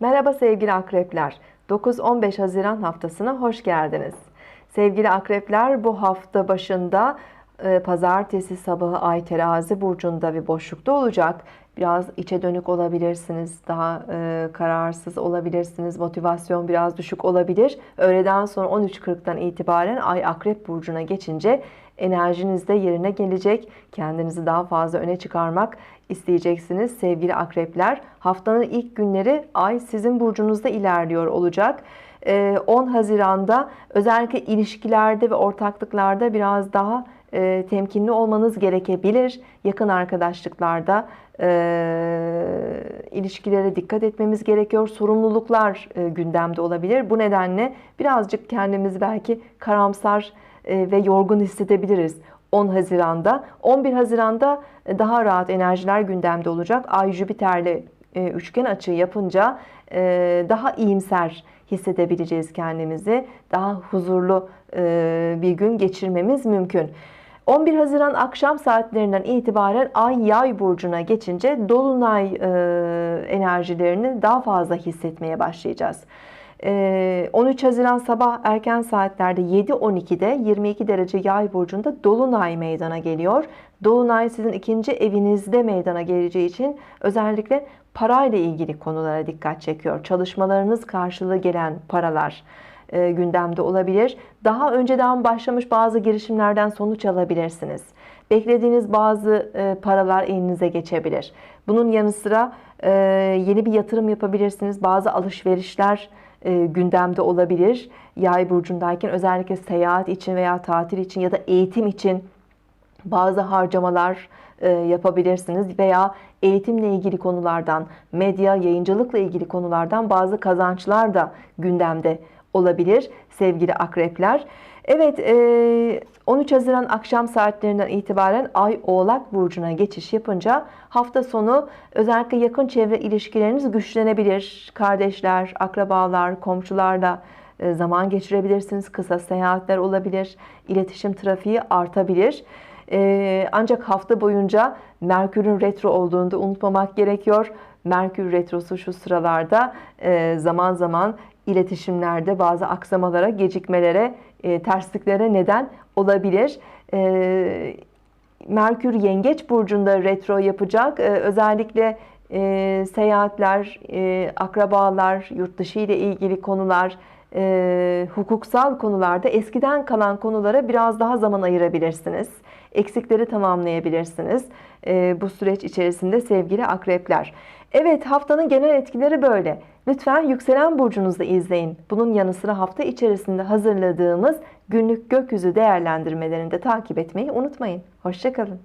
Merhaba sevgili akrepler. 9-15 Haziran haftasına hoş geldiniz. Sevgili akrepler bu hafta başında pazartesi sabahı ay terazi burcunda bir boşlukta olacak. Biraz içe dönük olabilirsiniz, daha e, kararsız olabilirsiniz, motivasyon biraz düşük olabilir. Öğleden sonra 13.40'dan itibaren ay akrep burcuna geçince enerjiniz de yerine gelecek. Kendinizi daha fazla öne çıkarmak isteyeceksiniz sevgili akrepler. Haftanın ilk günleri ay sizin burcunuzda ilerliyor olacak. 10 Haziran'da özellikle ilişkilerde ve ortaklıklarda biraz daha e, temkinli olmanız gerekebilir. Yakın arkadaşlıklarda e, ilişkilere dikkat etmemiz gerekiyor. Sorumluluklar e, gündemde olabilir. Bu nedenle birazcık kendimizi belki karamsar e, ve yorgun hissedebiliriz. 10 Haziran'da. 11 Haziran'da daha rahat enerjiler gündemde olacak. Ay Jüpiter'le e, üçgen açı yapınca e, daha iyimser hissedebileceğiz kendimizi. Daha huzurlu e, bir gün geçirmemiz mümkün. 11 Haziran akşam saatlerinden itibaren Ay Yay burcuna geçince dolunay enerjilerini daha fazla hissetmeye başlayacağız. 13 Haziran sabah erken saatlerde 7-12'de 22 derece yay burcunda Dolunay meydana geliyor. Dolunay sizin ikinci evinizde meydana geleceği için özellikle parayla ilgili konulara dikkat çekiyor. Çalışmalarınız karşılığı gelen paralar e, gündemde olabilir. Daha önceden başlamış bazı girişimlerden sonuç alabilirsiniz. Beklediğiniz bazı e, paralar elinize geçebilir. Bunun yanı sıra e, yeni bir yatırım yapabilirsiniz. Bazı alışverişler e, gündemde olabilir. Yay burcundayken özellikle seyahat için veya tatil için ya da eğitim için bazı harcamalar e, yapabilirsiniz veya eğitimle ilgili konulardan, medya, yayıncılıkla ilgili konulardan bazı kazançlar da gündemde olabilir sevgili akrepler. Evet 13 Haziran akşam saatlerinden itibaren Ay Oğlak Burcu'na geçiş yapınca hafta sonu özellikle yakın çevre ilişkileriniz güçlenebilir. Kardeşler, akrabalar, komşularla zaman geçirebilirsiniz. Kısa seyahatler olabilir. İletişim trafiği artabilir. Ancak hafta boyunca Merkür'ün retro olduğunu da unutmamak gerekiyor. Merkür retrosu şu sıralarda zaman zaman iletişimlerde bazı aksamalara, gecikmelere, e, tersliklere neden olabilir. E, Merkür Yengeç burcunda retro yapacak. E, özellikle e, seyahatler, e, akrabalar, yurt dışı ile ilgili konular, e, hukuksal konularda eskiden kalan konulara biraz daha zaman ayırabilirsiniz. Eksikleri tamamlayabilirsiniz. E, bu süreç içerisinde sevgili akrepler. Evet haftanın genel etkileri böyle. Lütfen yükselen burcunuzu izleyin. Bunun yanı sıra hafta içerisinde hazırladığımız günlük gökyüzü değerlendirmelerini de takip etmeyi unutmayın. Hoşçakalın.